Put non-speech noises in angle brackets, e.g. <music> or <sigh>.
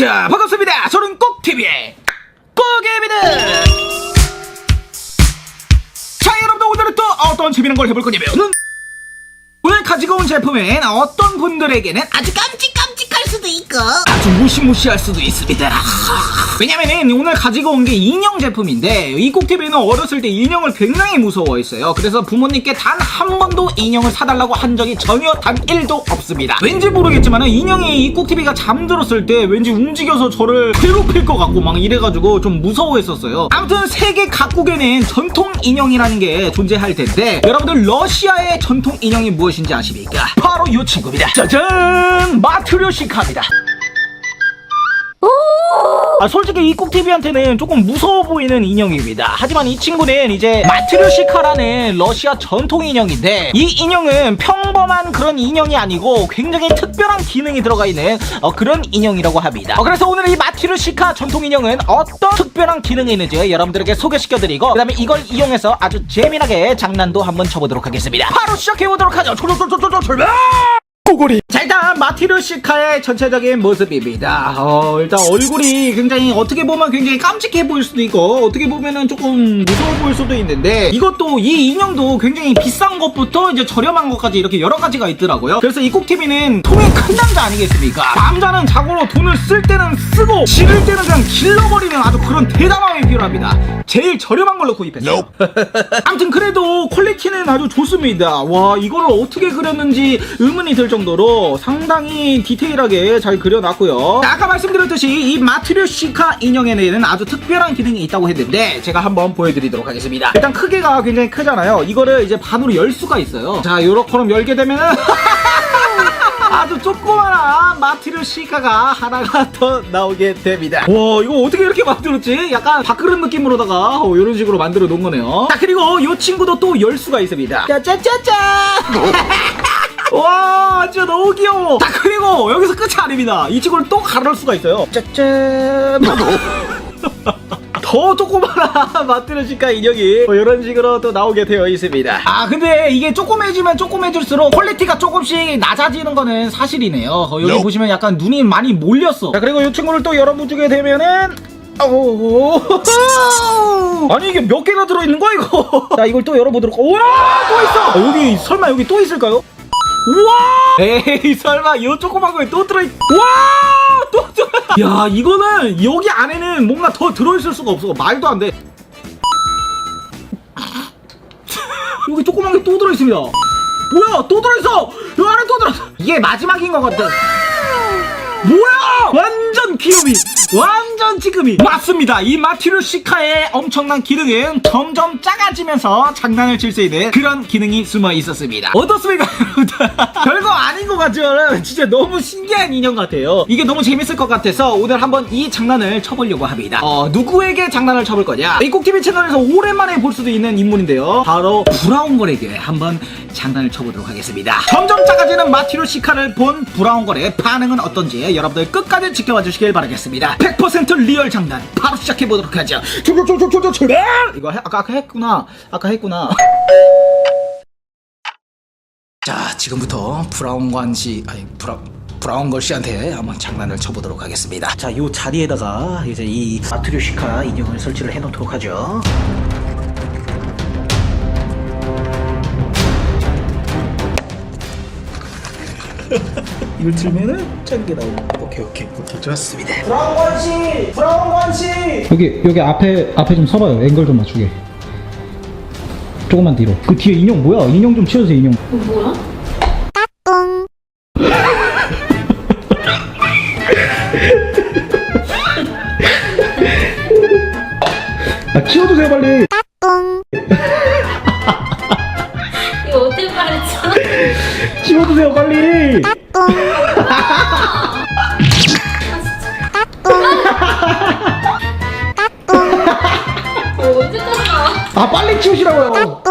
자, 반갑습니다. 저는 꼭TV의 꼭입니다. 자, 여러분들 오늘은 또 어떤 재미난 걸 해볼 거냐면은 오늘 가지고 온 제품은 어떤 분들에게는 아주 깜찍깜찍할 수도 있고 아주 무시무시할 수도 있습니다. 왜냐면은 오늘 가지고 온 게 인형 제품인데 이 꼭TV는 어렸을 때 인형을 굉장히 무서워했어요. 그래서 부모님께 단 한 번도 인형을 사달라고 한 적이 전혀 단 1도 없습니다. 왠지 모르겠지만 인형이 이 꼭TV가 잠들었을 때 왠지 움직여서 저를 괴롭힐 것 같고 막 이래가지고 좀 무서워했었어요. 아무튼 세계 각국에는 전통 인형이라는 게 존재할 텐데 여러분들 러시아의 전통 인형이 무엇인지 아십니까? 바로 이 친구입니다. 짜잔! 마트료시카 입니다. 아, 솔직히 이 꼭TV한테는 조금 무서워 보이는 인형입니다. 하지만 이 친구는 이제 마트료시카라는 러시아 전통 인형인데 이 인형은 평범한 그런 인형이 아니고 굉장히 특별한 기능이 들어가 있는 어, 그런 인형이라고 합니다. 어, 그래서 오늘 이 마트료시카 전통 인형은 어떤 특별한 기능이 있는지 여러분들에게 소개시켜드리고 그 다음에 이걸 이용해서 아주 재미나게 장난도 한번 쳐보도록 하겠습니다. 바로 시작해보도록 하죠. 출발! 꼬골이 자 일단 마티르시카의 전체적인 모습입니다. 어 일단 얼굴이 굉장히 어떻게 보면 굉장히 깜찍해 보일 수도 있고 어떻게 보면은 조금 무서워 보일 수도 있는데 이것도 이 인형도 굉장히 비싼 것부터 이제 저렴한 것까지 이렇게 여러 가지가 있더라고요. 그래서 이 꼭TV는 통이 큰 남자 아니겠습니까? 남자는 자고로 돈을 쓸 때는 쓰고 지를 때는 그냥 길러버리는 아주 그런 대담함이 필요합니다. 제일 저렴한 걸로 구입했어요. <laughs> 아무튼 그래도 퀄리티는 아주 좋습니다. 와 이거를 어떻게 그렸는지 의문이 들 정도로 상당히 디테일하게 잘 그려놨고요. 자, 아까 말씀드렸듯이 이 마트리오시카 인형에는 아주 특별한 기능이 있다고 했는데 제가 한번 보여드리도록 하겠습니다. 일단 크기가 굉장히 크잖아요. 이거를 이제 반으로 열 수가 있어요. 자 요렇게럼 열게 되면은 <laughs> 아주 조그마한 마티르 시카가 하나가 <laughs> 더 나오게 됩니다. 와, 이거 어떻게 이렇게 만들었지? 약간 밥그릇 느낌으로다가 어, 이런 식으로 만들어 놓은 거네요. 자, 그리고 이 친구도 또 열 수가 있습니다. 짜짜짜짜! <laughs> 와, 진짜 너무 귀여워. 자, 그리고 여기서 끝이 아닙니다. 이 친구를 또 가를 수가 있어요. 짜짠! <laughs> 더 조그마한 <laughs> 마트르시카 인형이 뭐 이런 식으로 또 나오게 되어 있습니다. 아 근데 이게 조그매지면 조그매질수록 퀄리티가 조금씩 낮아지는 거는 사실이네요. 어, 여기 보시면 약간 눈이 많이 몰렸어. 자 그리고 이 친구를 또 열어보게 되면은 오 아니 이게 몇 개나 들어있는 거야 이거 <laughs> 자 이걸 또 열어보도록 우와 또 있어 어, 여기 설마 여기 또 있을까요? 우와! 에이 설마 이 조그만 거에 또 들어있 우와! 또 들어 야 이거는 여기 안에는 뭔가 더 들어있을 수가 없어. 말도 안돼. 여기 조그만 게 또 들어있습니다. 뭐야 또 들어있어! 이 안에 또 들어있어! 이게 마지막인 것 같아. 뭐야! 완전 귀요미 완 전 지금이 맞습니다. 이 마티르 시카의 엄청난 기능은 점점 작아지면서 장난을 칠 수 있는 그런 기능이 숨어 있었습니다. 어떻습니까 <laughs> 별거 아닌 것 같지만 진짜 너무 신기한 인형 같아요. 이게 너무 재밌을 것 같아서 오늘 한번 이 장난을 쳐보려고 합니다. 어 누구에게 장난을 쳐볼 거냐? 이 꼭TV 채널에서 오랜만에 볼 수도 있는 인물인데요. 바로 브라운걸에게 한번 장난을 쳐보도록 하겠습니다. 점점 작아지는 마티르 시카를 본 브라운걸의 반응은 어떤지 여러분들 끝까지 지켜봐 주시길 바라겠습니다. 100% 리얼 장난 바로 시작해 보도록 하죠. 출출 출출 출출 출발! 이거 해, 아까 아까 했구나. 아까 했구나. 자, 지금부터 브라운관 씨 아니 브라 브라운 걸 씨한테 한번 장난을 쳐보도록 하겠습니다. 자, 요 자리에다가 이제 이 마트리오시카 인형을 설치를 해놓도록 하죠. 이걸 틀면은 짠게 나오고 오케이 오케이 오케이 좋았습니다 브라운관 씨 브라운관 씨 여기 여기 앞에 앞에 좀 서봐요. 앵글 좀 맞추게. 조금만 뒤로. 그 뒤에 인형 뭐야? 인형 좀 치워주세요 인형. 뭐야? <laughs> 아 치워주세요 빨리. <laughs> 치워주세요 빨리. 어, 언제까지 나와? 아 빨리 치우시라고요.